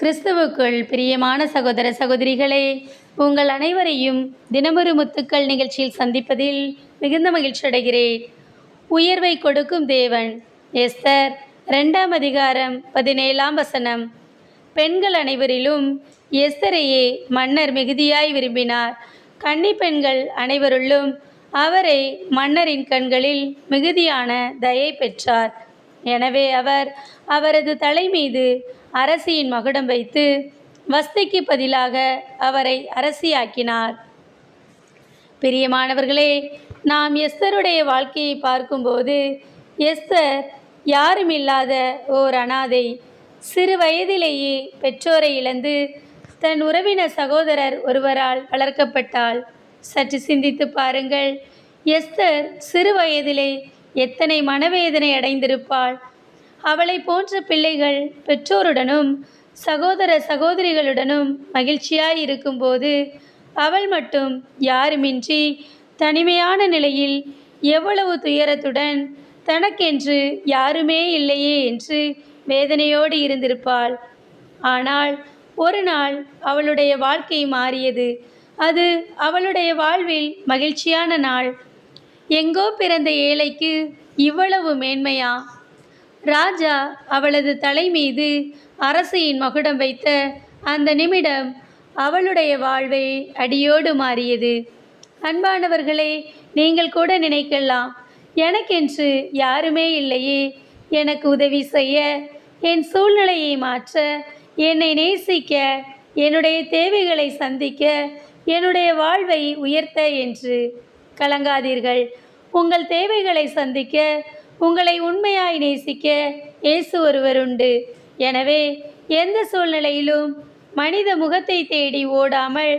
கிறிஸ்துவுக்குள் பிரியமான சகோதர சகோதரிகளே உங்கள் அனைவரையும் தினமொரு முத்துக்கள் நிகழ்ச்சியில் சந்திப்பதில் மிகுந்த மகிழ்ச்சி அடைகிறேன். உயர்வை கொடுக்கும் தேவன் எஸ்தர் ரெண்டாம் அதிகாரம் பதினேழாம் வசனம். பெண்கள் அனைவரிலும் எஸ்தரையே மன்னர் மிகுதியாய் விரும்பினார். கன்னி பெண்கள் அனைவருள்ளும் அவரை மன்னரின் கண்களில் மிகுதியான தயை பெற்றார். எனவே அவர் அவரது தலை மீது அரசியின் மகுடம் வைத்து வஸ்திக்கு பதிலாக அவரை அரசியாக்கினார். பிரியமானவர்களே நாம் எஸ்தருடைய வாழ்க்கையை பார்க்கும்போது எஸ்தர் யாருமில்லாத ஓர் அனாதை சிறு வயதிலேயே பெற்றோரை இழந்து தன் உறவினர் சகோதரர் ஒருவரால் வளர்க்கப்பட்டாள். சற்று சிந்தித்து பாருங்கள் எஸ்தர் சிறு வயதிலே எத்தனை மனவேதனை அடைந்திருப்பாள். அவளை போன்ற பிள்ளைகள் பெற்றோருடனும் சகோதர சகோதரிகளுடனும் மகிழ்ச்சியாய் இருக்கும்போது அவள் மட்டும் யாருமின்றி தனிமையான நிலையில் எவ்வளவு துயரத்துடன் தனக்கென்று யாருமே இல்லையே என்று வேதனையோடு இருந்திருப்பாள். ஆனால் ஒரு நாள் அவளுடைய வாழ்க்கை மாறியது. அது அவளுடைய வாழ்வில் மகிழ்ச்சியான நாள். எங்கோ பிறந்த ஏழைக்கு இவ்வளவு மேன்மையா? ராஜா அவளது தலை மீது அரசியின் மகுடம் வைத்த அந்த நிமிடம் அவளுடைய வாழ்வை அடியோடு மாறியது. அன்பானவர்களே நீங்கள் கூட நினைக்கலாம் எனக்கென்று யாருமே இல்லையே எனக்கு உதவி செய்ய என் சூழ்நிலையை மாற்ற என்னை நேசிக்க என்னுடைய தேவைகளை சந்திக்க என்னுடைய வாழ்வை உயர்த்த என்று கலங்காதீர்கள். உங்கள் தேவைகளை சந்திக்க உங்களை உண்மையாய் நேசிக்க இயேசு ஒருவர் உண்டு. எனவே எந்த சூழ்நிலையிலும் மனித முகத்தை தேடி ஓடாமல்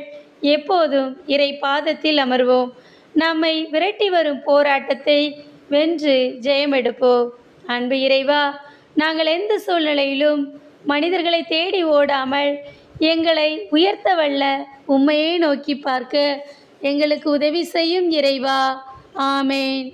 எப்போதும் இறை பாதத்தில் அமர்வோம். நம்மை விரட்டி வரும் போராட்டத்தை வென்று ஜெயமெடுப்போம் அன்பு இறைவா நாங்கள் எந்த சூழ்நிலையிலும் மனிதர்களை தேடி ஓடாமல் எங்களை உயர்த்த வல்ல உண்மையை நோக்கி பார்க்க எங்களுக்கு உதவி செய்யும் இறைவா. ஆமேன்.